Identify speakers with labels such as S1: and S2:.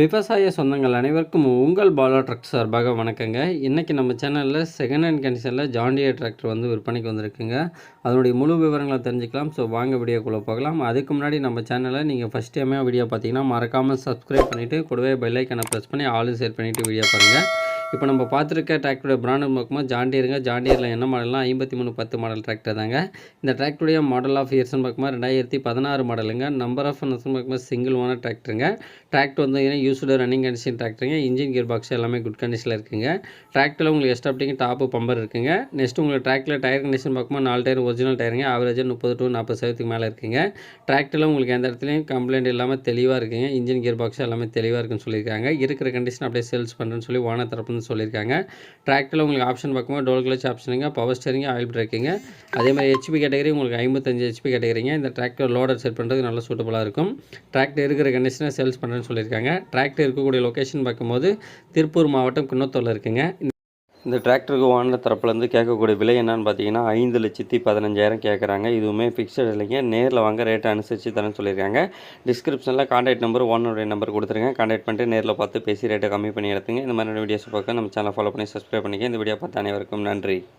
S1: விவசாய சொந்தங்கள் அனைவருக்கும் உங்கள் பாலா ட்ரக் சார்பாக வணக்கங்க. இன்றைக்கி நம்ம சேனலில் செகண்ட் ஹேண்ட் கண்டிஷனில் ஜாண்டியர் டிராக்டர் வந்து விற்பனைக்கு வந்திருக்குங்க. அதனுடைய முழு விவரங்களை தெரிஞ்சுக்கலாம். ஸோ வாங்க வீடியோக்குள்ளே போகலாம். அதுக்கு முன்னாடி நம்ம சேனலை நீங்கள் ஃபஸ்ட் டைமே வீடியோ பார்த்தீங்கன்னா மறக்காமல் சப்ஸ்கிரைப் பண்ணிவிட்டு கூடவே பெல்லைக்கனை ப்ரெஸ் பண்ணி ஆளும் ஷேர் பண்ணிவிட்டு வீடியோ பாருங்கள் இப்போ நம்ம பார்த்துருக்க டிராக்டருடைய பிராண்டு பார்க்கும்போது ஜாண்டியருங்க. ஜாண்டியரில் என்ன மாடல்னால் ஐம்பத்தி மூணு பத்து மாடல் டிராக்டர் தாங்க. இந்த டிராக்டருடைய மாடல் ஆஃப் இயர்ஸ்னு பார்க்கும்போது ரெண்டாயிரத்தி பதினாறு மாடலுங்க நம்பர் ஆஃப் நர்ஸ்னு பார்க்கும்போது சிங்கிள் ஓனர் டிராக்டருங்க டிராக்டர் வந்து யூஸ்டு ரன்னிங் கண்டிஷன் டிராக்டருங்க இன்ஜின் கியர் பாக்ஸ் எல்லாமே குட் கண்டிஷனில் இருக்குங்க. டிராக்டரில் உங்களுக்கு எஸ்டாப்டிங் டாப்பு பம்பர் இருக்குங்க. நெக்ஸ்ட் உங்களுக்கு டிராக்டரில் டயர் கண்டிஷன் பார்க்கும்போது நாலு டயர் ஒரிஜினல் டயருங்க ஆவரேஜாக முப்பது டு நாற்பது சதவீதத்துக்கு மேலே இருக்குங்க. டிராக்டரில் உங்களுக்கு எந்த இடத்துலையும் கம்ப்ளைண்ட் இல்லாமல் தெளிவாக இருக்குங்க. இன்ஜின் கியர் பாக்ஸ் எல்லாமே தெளிவாக இருக்குன்னு சொல்லியிருக்காங்க. இருக்கிற கண்டிஷன் அப்படியே சேல்ஸ் பண்ணுறேன்னு சொல்லி ஓனர் தரப்புன்னு சொல்லியிருக்காங்க. டிராக்டரில் உங்களுக்கு ஆப்ஷன் பார்க்கும்போது டோல் கிளச் ஆப்ஷனுங்க பவர் ஸ்டேரிங் ஆயில் பிரேக்கிங்க அதே மாதிரி ஹெச்பி கேட்டகரி உங்களுக்கு ஐம்பத்தஞ்சு ஹெச்பி கேட்டகரிங்க இந்த டிராக்டர் லோடர் செட் பண்ணுறது நல்லா சூட்டபுளாக இருக்கும். டிராக்டர் இருக்கிற கண்டிஷனை சேல்ஸ் பண்ணுறேன்னு சொல்லியிருக்காங்க. டிராக்டர் இருக்கக்கூடிய லொக்கேஷன் பார்க்கும்போது திருப்பூர் மாவட்டம் குன்னத்தூரில் இருக்குங்க. இந்த டிராக்டருக்கு ஓனர் தரப்புலேருந்து கேட்கக்கூடிய விலை என்னன்னு பார்த்தீங்கன்னா ஐந்து லட்சத்தி பதினஞ்சாயிரம் கேட்குறாங்க. இதுவுமே ஃபிக்ஸட் இல்லைங்க. நேரில் வாங்க ரேட்டை அனுசரித்து தரேன்னு சொல்லியிருக்காங்க. டிஸ்கிரிப்ஷனில் காண்டாக்ட் நம்பர் ஓனருடைய நம்பர் கொடுத்துருங்க. காண்டாக்ட் பண்ணிட்டு நேரில் பார்த்து பேசி ரேட்டை கம்மி பண்ணி எடுத்துங்க. இந்த மாதிரி வீடியோஸ் பார்க்க நம்ம சேனல் ஃபாலோ பண்ணி சப்ஸ்கிரைப் பண்ணிக்க. இந்த வீடியோ பார்த்து அனைவருக்கும் நன்றி.